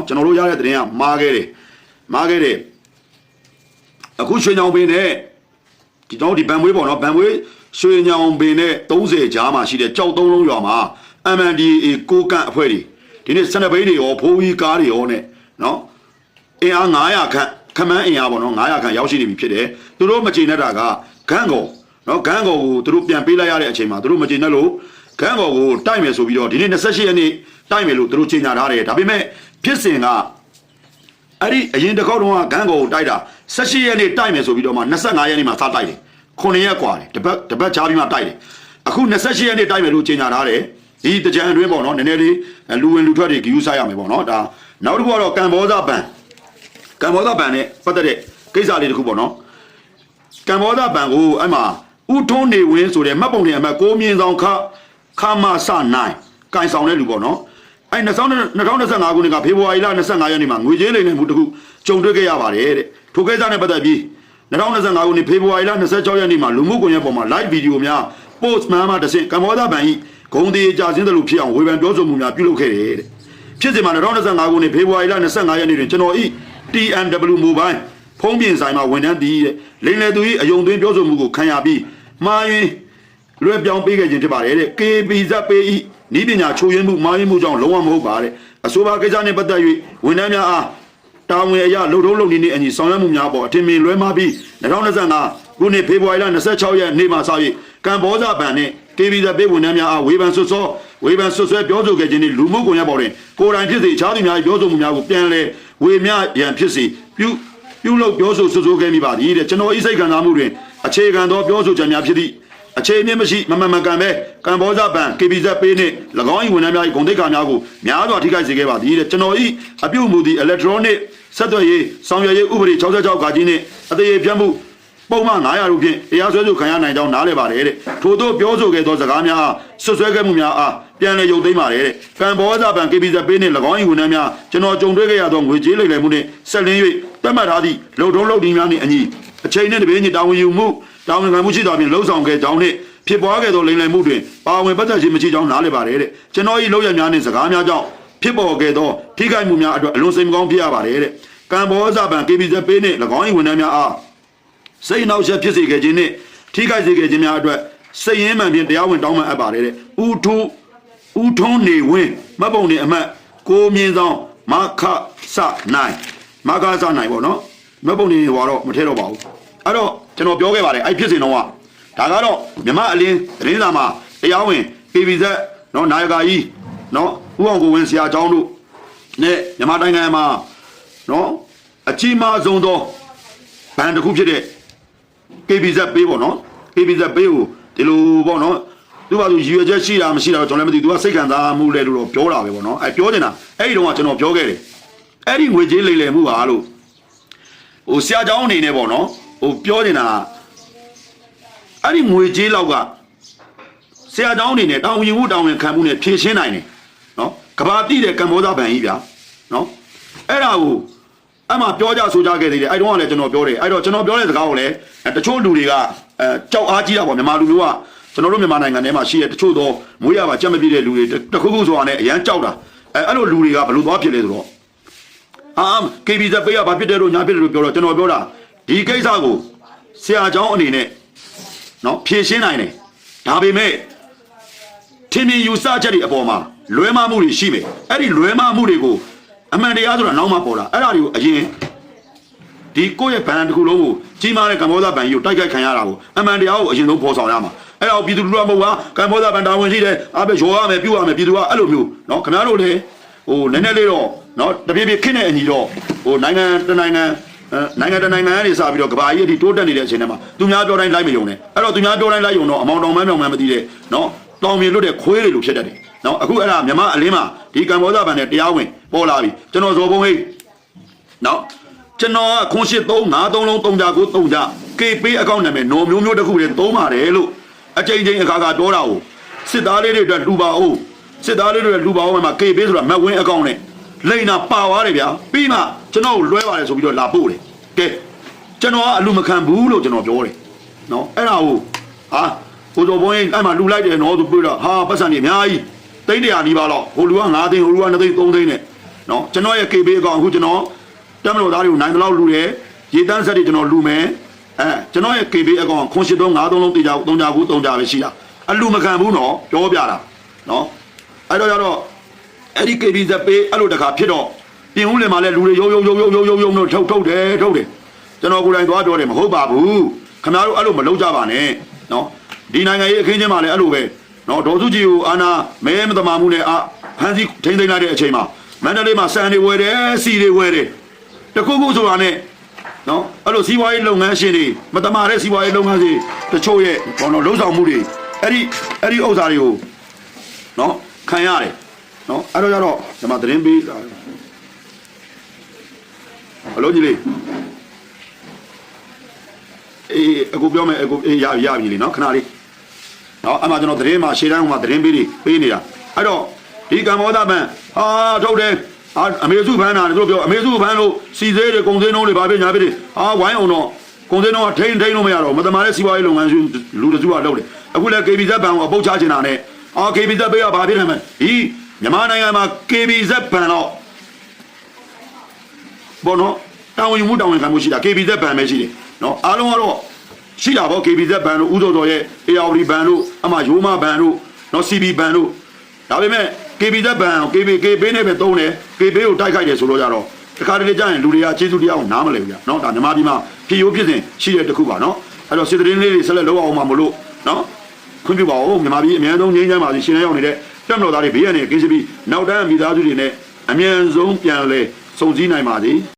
နော်ကျွန်တော်တို့ရတဲ့သတင်းကမှားခဲ့တယ်မှားခဲ့တယ်အခုရွှေညောင်ပင်နဲ့ဒီတော့ဒီဗန်မွေးပေါ့နော်ဗန်မွေးရွှေညောင်ပင်နဲ့30ကြားမှာရှိတဲ့ကြောက်သုံးလုံးရွာမှာ MNDAA ကိုကန့်အဖွဲ့တွေဒီနေ့စနဘိန်းတွေရောဖိုးဝီကားတွေရောနဲ့နော်အင်အား900ခန့်ခမန်းအင်အားပေါ့နော်900ခန့်ရောက်ရှိနေပြီဖြစ်တယ်သူတို့မကျေနပ်တာကဂန်းကောနော်ဂန်းကောကိုသူတို့ပြန်ပေးလိုက်ရတဲ့အချိန်မှာသူတို့မကျေနပ်လို့ဂန်းကောကိုတိုက်မယ်ဆိုပြီးတော့ဒီနေ့28ရက်နေ့တိုက်မယ်လို့သူတို့ကြေညာထားတယ်ဒါပေမဲ့ ဖြစ်စဉ်က အဲ့ဒီအရင်တစ်ခေါက်တုန်းကဂန်းကိုတိုက်တာ16ရက်နေ့တိုက်မယ်ဆိုပြီးတော့မှ25ရက်နေ့မှာစတိုက်တယ်9ရက်กว่าတယ်တပတ်တပတ်ချားပြီးမှတိုက်တယ်အခု28ရက်နေ့တိုက်မယ်လို့ကြေညာထားတယ်ဒီတကြံအတွင်းပေါ့နော်နည်းနည်းလေးလူဝင်လူထွက်တွေဂယူးစားရမယ်ပေါ့နော်ဒါနောက်တစ်ခုကတော့ကံဘောဇဘန်ကံဘောဇဘန်နဲ့ပတ်သက်တဲ့ကိစ္စလေးတစ်ခုပေါ့နော်ကံဘောဇဘန်ကိုအဲ့မှာဥထုံးနေဝင်းဆိုတဲ့မှတ်ပုံတင်အမတ်ကိုမြင့်ဆောင်ခခမဆနိုင်ကင်ဆောင်တဲ့လူပေါ့နော် အဲ2025ခုနှစ်ကဖေဖော်ဝါရီလ25ရက်နေ့မှာငွေကြေးလိမ်လည်မှုတစ်ခုကြုံတွေ့ခဲ့ရပါတယ်တဲ့ထိုကိစ္စနဲ့ပတ်သက်ပြီး2025ခုနှစ်ဖေဖော်ဝါရီလ26ရက်နေ့မှာလူမှုကွန်ရက်ပေါ်မှာ live video များ post မှန်မှတဆင့်ကမ္ဘောဇဘဏ်ဤဂုံတီကြာစင်းတယ်လို့ဖြစ်အောင်ဝေဖန်ပြောဆိုမှုများပြုလုပ်ခဲ့တယ်တဲ့ဖြစ်စဉ်မှာ2025ခုနှစ်ဖေဖော်ဝါရီလ25ရက်နေ့တွင်ကျွန်တော်ဤ TNW Mobile ဖုံးပြင်ဆိုင်မှာဝန်ထမ်းတည်တဲ့လိမ်လည်သူ၏အယုံသွင်းပြောဆိုမှုကိုခံရပြီးမှားယွင်းလွယ်ပြောင်းပေးခဲ့ခြင်းဖြစ်ပါတယ်တဲ့ KB ဇက်ပေး ဤဤပညာချိုးယွင်းမှုမာယွင်းမှုကြောင့်လုံးဝမဟုတ်ပါတဲ့အဆိုပါကိစ္စနှင့်ပတ်သက်၍ဝန်ထမ်းများအားတာဝန်အရလှုပ်ထုံးလုပ်နေတဲ့အညီဆောင်ရွက်မှုများပေါ်အထင်မြင်လွဲမှားပြီး2025ခုနှစ်ဖေဖော်ဝါရီလ26ရက်နေ့မှစ၍ကမ္ဘောဇဘဏ်နှင့် KB ဇက်ပေးဝန်ထမ်းများအားဝေဖန်ဆွဆွဝေဖန်ဆွဆွဲပြောဆိုခဲ့ခြင်းနှင့်လူမှုကွန်ရက်ပေါ်တွင်ကိုယ်တိုင်ဖြစ်စေအခြားသူများ၏ပြောဆိုမှုများကိုပြန်လည်ဝေမျှရန်ဖြစ်စေပြုပြုလုပ်ပြောဆိုဆွဆွခဲ့မိပါသည်တဲ့ကျွန်တော်ဤစိတ်ခံစားမှုတွင်အခြေခံသောပြောဆိုချက်များဖြစ်သည့် အခြေအမြင့်မရှိမမန်မကန်ပဲကံဘောဇဘန် KBZ ပေးနဲ့၎င်း၏ဝန်ထမ်းများ၏ဂုဏ်သိက္ခာများကိုများစွာထိခိုက်စေခဲ့ပါသည်တဲ့ကျွန်တော်၏အပြုအမူသည် electronic ဆက်သွယ်ရေးဆောင်ရွက်ရေးဥပဒေ66ခါကြီးနှင့်အသေးအပြတ်မှုပုံမှန်900တို့ဖြင့်တရားစွဲဆိုခံရနိုင်ကြောင်းနားလည်ပါတယ်တဲ့ထို့သောပြောဆိုခဲ့သောစကားများအားဆွဆွဲခဲ့မှုများအားပြန်လည်ရုပ်သိမ်းပါတယ်တဲ့ကံဘောဇဘန် KBZ ပေးနှင့်၎င်း၏ဝန်ထမ်းများကျွန်တော်ကြုံတွေ့ခဲ့ရသောငွေကြေးလိမ်လည်မှုနှင့်ဆက်လင်း၍တတ်မှတ်ထားသည့်လုံထုံးလုံဒီများနှင့်အညီအချိန်နှင့်တပြေးညီတာဝန်ယူမှုတာဝန်ခံမှုရှိသောဖြင့်လှုပ်ဆောင်ခဲ့ကြောင်းနှင့်ဖြစ်ပွားခဲ့သောလိမ်လည်မှုတွင်ပါဝင်ပတ်သက်ခြင်းမရှိကြောင်းနားလည်ပါတယ်တဲ့ကျွန်တော်၏လောက်ရများနှင့်စကားများကြောင့်ဖြစ်ပေါ်ခဲ့သောထိခိုက်မှုများအတွက်အလွန်စိတ်မကောင်းဖြစ်ရပါတယ်တဲ့ကံဘောဇဘန် KBZ ပေးနှင့်၎င်း၏ဝန်ထမ်းများအားစိတ်နှောက်ယှက်ဖြစ်စေခဲ့ခြင်းနှင့်ထိခိုက်စေခဲ့ခြင်းများအတွက်စိတ်ရင်းမှန်ဖြင့်တရားဝင်တောင်းပန်အပ်ပါတယ်တဲ့ဥထုဥထုံးနေဝင်းမတ်ပုံနေအမတ်ကိုမြင့်ဆောင်မခဆနိုင်မခဆနိုင်ပေါ့နော်မတ်ပုံနေဟောတော့မထဲတော့ပါဘူးအဲ့တော့ ကျွန်တော်ပြောခဲ့ပါတယ်အဲ့ဖြစ်စဉ်တော့ကဒါကတော့မြမအလင်းသတင်းစာမှာတရားဝင် PVZ နော်နာယကာကြီးနော်ဥအောင်ကိုဝင်းဆရာကျောင်းတို့နဲ့မြန်မာနိုင်ငံမှာနော်အကြီးမားဆုံးသောဘဏ်တစ်ခုဖြစ်တဲ့ KBZ ပေးပေါ့နော် KBZ ပေးကိုဒီလိုပေါ့နော်သူကသူရည်ရွယ်ချက်ရှိတာမရှိတာတော့ကျွန်တော်လည်းမသိဘူးသူကစိတ်ခံစားမှုလဲလို့တော့ပြောတာပဲပေါ့နော်အဲပြောနေတာအဲ့ဒီတော့ကကျွန်တော်ပြောခဲ့တယ်အဲ့ဒီငွေကြေးလိမ်လည်မှုပါလို့ဟိုဆရာကျောင်းအနေနဲ့ပေါ့နော် ဟိုပြောနေတာအဲ့ဒီငွေကြေးလောက်ကဆရာကျောင်းအနေနဲ့တောင်းဝင်မှုတောင်းဝင်ခံမှုနဲ့ဖြည့်ရှင်းနိုင်တယ်နော်ကဘာတိတဲ့ကမ္ဘောဇဘဏ်ကြီးဗျာနော်အဲ့ဒါကိုအဲ့မှာပြောကြဆိုကြခဲ့သေးတယ်အဲ့တုန်းကလည်းကျွန်တော်ပြောတယ်အဲ့တော့ကျွန်တော်ပြောတဲ့စကားကိုလည်းတချို့လူတွေကအဲကြောက်အားကြီးတာပေါ့မြန်မာလူမျိုးကကျွန်တော်တို့မြန်မာနိုင်ငံထဲမှာရှိတဲ့တချို့သောမွေးရပါကြက်မပြည့်တဲ့လူတွေတခုခုဆိုတာနဲ့အရန်ကြောက်တာအဲအဲ့လိုလူတွေကဘယ်လိုသွားဖြစ်လဲဆိုတော့အာ KBZ ပေးရဘာဖြစ်တယ်လို့ညာဖြစ်တယ်လို့ပြောတော့ကျွန်တော်ပြောတာ ဒီကိစ္စကိုဆရာเจ้าအနေနဲ့နော်ဖြည့်ရှင်းနိုင်တယ်ဒါပေမဲ့ထင်မြင်ယူဆချက်တွေအပေါ်မှာလွဲမှားမှုတွေရှိမယ်အဲ့ဒီလွဲမှားမှုတွေကိုအမှန်တရားဆိုတာနောက်မှပေါ်တာအဲ့ဒါတွေကိုအရင်ဒီကိုယ့်ရဲ့ဘဏ်တစ်ခုလုံးကိုကြီးမားတဲ့ကမ္ဘောဇဘဏ်ကြီးကိုတိုက်ခိုက်ခံရတာကိုအမှန်တရားကိုအရင်ဆုံးပေါ်ဆောင်ရမှာအဲ့ဒါကိုပြည်သူလူထုကမဟုတ်ပါကမ္ဘောဇဘဏ်တာဝန်ရှိတယ်အားပဲရောရမယ်ပြုရမယ်ပြည်သူကအဲ့လိုမျိုးเนาะခင်ဗျားတို့လည်းဟိုနည်းနည်းလေးတော့เนาะတပြေးပြေးခင်းတဲ့အညီတော့ဟိုနိုင်ငံတနိုင်ငံအဲ နိုင်ငံတနိုင်ငံကနေစပြီးတော့ကဘာကြီးအထိတိုးတက်နေတဲ့အချိန်ထဲမှာသူများပြောတိုင်းလိုက်မယုံနဲ့အဲ့တော့သူများပြောတိုင်းလိုက်ယုံတော့အမောင်တောင်မန်းမြောင်မန်းမသိတဲ့နော်တောင်မြေလွတ်တဲ့ခွေးတွေလိုဖြစ်တတ်တယ်နော်အခုအဲ့ဒါမြမအလင်းမှာဒီကံဘောဇဗန်နဲ့တရားဝင်ပေါ်လာပြီကျွန်တော်ဇော်ဘုံဟိနော်ကျွန်တော်ကခွန်ရှိ3 5 3လုံး3ကြကို3ကြ KP အကောင့်နာမည်နော်မျိုးမျိုးတစ်ခုနဲ့သုံးပါတယ်လို့အကြိမ်ကြိမ်အခါခါပြောတာကိုစစ်သားလေးတွေအတွက်လူပါအောင်စစ်သားလေးတွေလူပါအောင်မှာ KP ဆိုတာမက်ဝင်းအကောင့်နဲ့ လိန်နာပါသွားတယ်ဗျာပြီးမှကျွန်တော်ကိုလွှဲပါတယ်ဆိုပြီးတော့လာပို့တယ်ကဲကျွန်တော်ကအလူမခံဘူးလို့ကျွန်တော်ပြောတယ်နော်အဲ့ဒါကိုဟာကိုတော်ဘုန်းကြီးအဲ့မှာလူလိုက်တယ်နော်သူပြောတော့ဟာပတ်စံကြီးအများကြီးတိတ်တရာနီးပါတော့ဟိုလူက9သိန်းဟိုလူက2သိန်း3သိန်းနဲ့နော်ကျွန်တော်ရဲ့ KB အကောင့်အခုကျွန်တော်တက်မလို့သားတွေကိုနိုင်တဲ့လောက်လူတယ်ရေတန်းဆက်တွေကျွန်တော်လူမယ်အဲကျွန်တော်ရဲ့ KB အကောင့်ခွန်ရှိတော့9သုံးလုံးတေချာ3ကြဘူး3ကြပဲရှိတာအလူမခံဘူးနော်ပြောပြတာနော်အဲ့တော့ကျတော့ အဲ့ဒီ KB ဇက်ပေးအဲ့လိုတခါဖြစ်တော့ပြင်ဦးလင်မှာလည်းလူတွေရုံရုံရုံရုံရုံရုံရုံတို့ထုတ်ထုတ်တယ်ထုတ်တယ်ကျွန်တော်ကိုယ်တိုင်သွားပြောတယ်မဟုတ်ပါဘူးခင်ဗျားတို့အဲ့လိုမလုပ်ကြပါနဲ့နော်ဒီနိုင်ငံရေးအခင်းချင်းမှာလည်းအဲ့လိုပဲနော်ဒေါ်စုကြည်ကိုအာနာမဲမတမာမှုနဲ့အာဖန်စီထိမ့်သိမ့်လိုက်တဲ့အချိန်မှာမန္တလေးမှာစံတွေဝယ်တယ်စီတွေဝယ်တယ်တခုခုဆိုတာနဲ့နော်အဲ့လိုစီးပွားရေးလုပ်ငန်းရှင်တွေမတမာတဲ့စီးပွားရေးလုပ်ငန်းရှင်တချို့ရဲ့ဘောနော်လုံဆောင်မှုတွေအဲ့ဒီအဲ့ဒီဥစ္စာတွေကိုနော်ခံရတယ် နော်အဲ့တော့ကျတော့ဒီမှာသတင်းပေးတာဟယ်လိုကြီးလေးအေးအကူပြောမယ်အကူအေးရပြီရပြီလေနော်ခဏလေးနော်အမှကျွန်တော်သတင်းမှာရှေ့တန်းကမှသတင်းပေးနေပေးနေတာအဲ့တော့ဒီကမ္ဘောဒဘန်ဟာထုတ်တယ်အာအမေစုဘန်းတာတို့ပြောအမေစုဘန်းတို့စီသေးတွေကုံသေးနှုံးတွေဘာဖြစ်ညာဖြစ်တယ်အာဝိုင်းအောင်တော့ကုံသေးနှုံးကထိန်းထိန်းလို့မရတော့မတမာတဲ့စီးပွားရေးလုပ်ငန်းစုလူတစုကလုပ်တယ်အခုလည်း KBZ ဘန်ကိုအပုတ်ချချင်တာနဲ့အာ KBZ ပေးကဘာဖြစ်နေမလဲဒီ မြန်မာနိုင်ငံမှာ KBZ ဘန်တော့ဘောနော်တာဝန်ယူမှုတာဝန်ခံမှုရှိတာ KBZ ဘန်ပဲရှိတယ်နော်အားလုံးကတော့ရှိတာပေါ့ KBZ ဘန်တို့ဥသောတော်ရဲ့ ARD ဘန်တို့အမှရိုးမဘန်တို့နော် CB ဘန်တို့ဒါပေမဲ့ KBZ ဘန် KB KB နဲ့ပဲတုံးတယ် KB ကိုတိုက်ခိုက်တယ်ဆိုတော့ကြတော့တခါတလေကြာရင်လူတွေကကျေးဇူးတရားကိုနားမလည်ဘူးကြာနော်ဒါမြန်မာပြည်မှာဖြစ်ရိုးဖြစ်စဉ်ရှိတဲ့တစ်ခုပါနော်အဲ့တော့စစ်တရင်လေးတွေဆက်လက်လုပ်အောင်မှာမလို့နော်ခွင့်ပြုပါဦးမြန်မာပြည်အများဆုံးငြိမ်းချမ်းပါစေရှင်လန်းရောက်နေတဲ့ တက်မတော်သားတွေဘေးရန်နေကင်းစပြီးနောက်တန်းမိသားစုတွေနဲ့အမြန်ဆုံးပြန်လဲစုံစည်းနိုင်ပါစေ